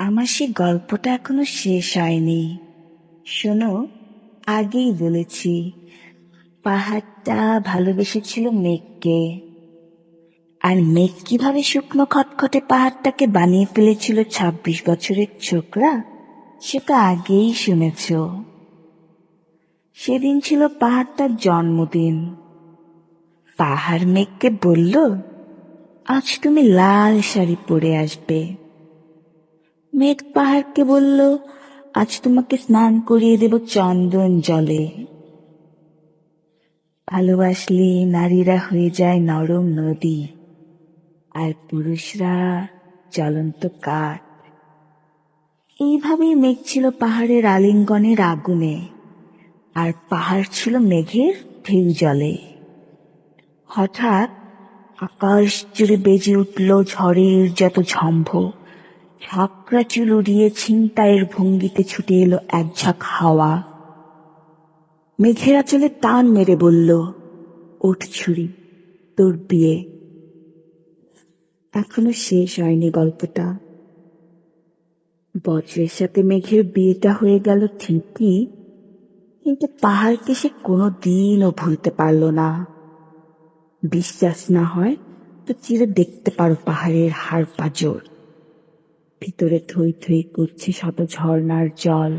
আমার সে গল্পটা এখনও শেষ হয়নি। শোনো, আগেই বলেছি, পাহাড়টা ভালোবেসেছিল মেঘকে। আর মেঘ কীভাবে শুকনো খটখটে পাহাড়টাকে বানিয়ে ফেলেছিল ছাব্বিশ বছরের ছোকরা, সেটা আগেই শুনেছ। সেদিন ছিল পাহাড়টার জন্মদিন। পাহাড় মেঘকে বলল, আজ তুমি লাল শাড়ি পরে আসবে। মেঘ পাহাড়কে বলল, আজ তোমাকে স্নান করিয়ে দেব চন্দন জলে। ভালোবাসলে নারীরা হয়ে যায় নরম নদী, আর পুরুষরা জ্বলন্ত কাঠ। এইভাবেই মেঘ ছিল পাহাড়ের আলিঙ্গনের আগুনে, আর পাহাড় ছিল মেঘের ঢেউ জলে। হঠাৎ আকাশ জুড়ে বেজে উঠল ঝড়ের যত ঝম্ভ। ঝাঁকড়া চুল উড়িয়ে ছিনতাইয়ের ভঙ্গিতে ছুটে এলো এক ঝাঁক হাওয়া। মেঘেরা চলে টান মেরে বলল, ওঠ ছুরি, তোর বিয়ে। এখনও শেষ হয়নি গল্পটা। বজ্রের সাথে মেঘের বিয়েটা হয়ে গেল ঠিকই, কিন্তু পাহাড়কে সে কোনো দিনও ভুলতে পারল না। বিশ্বাস না হয় তো চিরে দেখতে পারো পাহাড়ের হাড় পাজর। ভিতরে থই থই করছে শত ঝর্ণার জল।